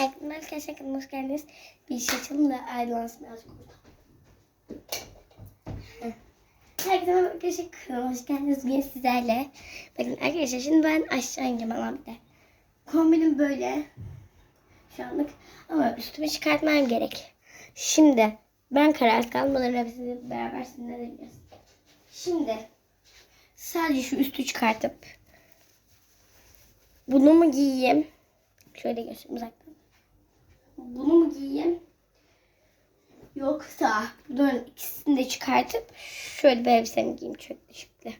Herkese arkadaşlar kanalıma hoş geldiniz. Bir iş açalım da aydınlansın birazcık. Heh. Herkese merhaba arkadaşlar hoş geldiniz. Bugün sizlerle. Bakın arkadaşlar şimdi ben aşağı ineceğim de. Kombinim böyle. Şu anlık. Ama üstümü çıkartmam gerek. Şimdi ben karar. Bunların hepsini beraber sizinle deneyeceğiz. Şimdi sadece şu üstü çıkartıp bunu mu giyeyim? Şöyle göstereyim uzaktan. Bunu mu giyeyim? Yoksa bunların ikisini de çıkartıp şöyle bir elbise mi giyeyim çok şıklı.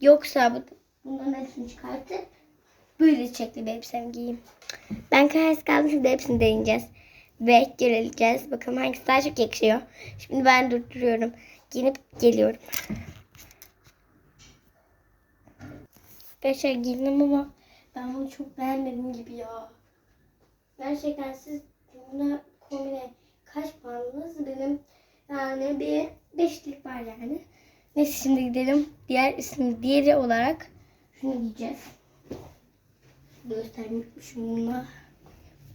Yoksa bu, bunların hepsini çıkartıp böyle çiçekli bir elbise mi giyeyim? Ben kararsız kaldım şimdi hepsini deneyeceğiz. Ve göreceğiz. Bakalım hangisi daha çok yakışıyor. Şimdi ben durduruyorum. Giyinip geliyorum. Arkadaşlar giyindim ama ben bunu çok beğenmedim gibi ya. Gerçekten siz buna kombine kaç puanınız? Benim yani bir beşlik var yani. Neyse şimdi gidelim. Diğer isim diğeri olarak şunu giyeceğiz. Göstermişim bununla.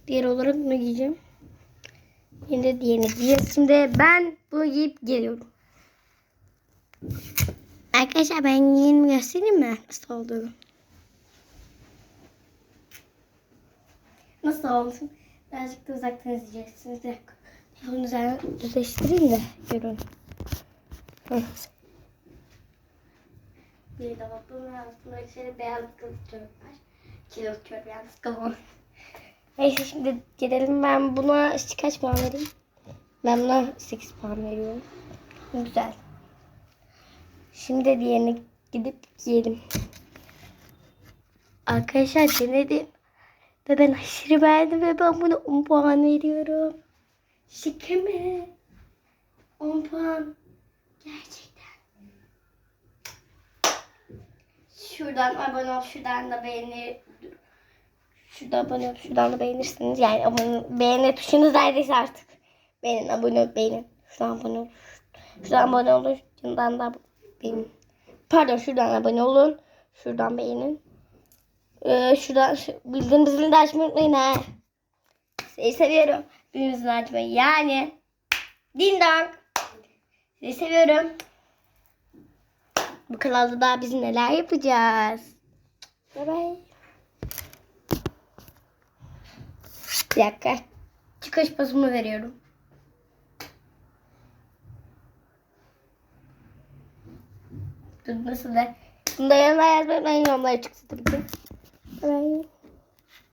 Diğer olarak bunu giyeceğim. De diğerini giyeceğiz. Şimdi ben bunu giyip geliyorum. Arkadaşlar ben giyinimi göstereyim mi? Nasıl olduğunu. Nasıl olsun? Birazcık da uzaktan izleyeceksiniz. Bir dakika. Yolun üzerine düzleştireyim de görün. Bir de bak bunun altında içeri beyaz kılıçlar var. Kılıçlar yalnız kalan. Neyse şimdi gidelim. Ben buna işte kaç puan vereyim? Ben buna 8 puan veriyorum. Güzel. Şimdi diğerini gidip giyelim. Arkadaşlar denedim. Ve ben aşırı beğendim ve ben buna 10 puan veriyorum. Şaka mı? 10 puan. Gerçekten. Şuradan abone ol, şuradan da beğeni. Şuradan abone ol, şuradan da beğenirsiniz. Yani abone, beğeni tuşunuz neredeyse artık. Beğenin, abone ol, beğenin. Şuradan abone ol. Şuradan abone olun. Şuradan da beğenin. Pardon şuradan abone olun. Şuradan beğenin. Ee, şuradan şu, bildiğin zilini açmayı unutmayın ha. Sizi seviyorum. Bildiğin zilini açmayı yani. Ding dong. Sizi seviyorum. Bu kanalda daha biz neler yapacağız. Bye bye. Bir dakika. Çıkış pasımı veriyorum. Dur nasıl da. Bunu da yanına yazmayı unutmayın. Yorumlara çıksın tabii ki. Bye.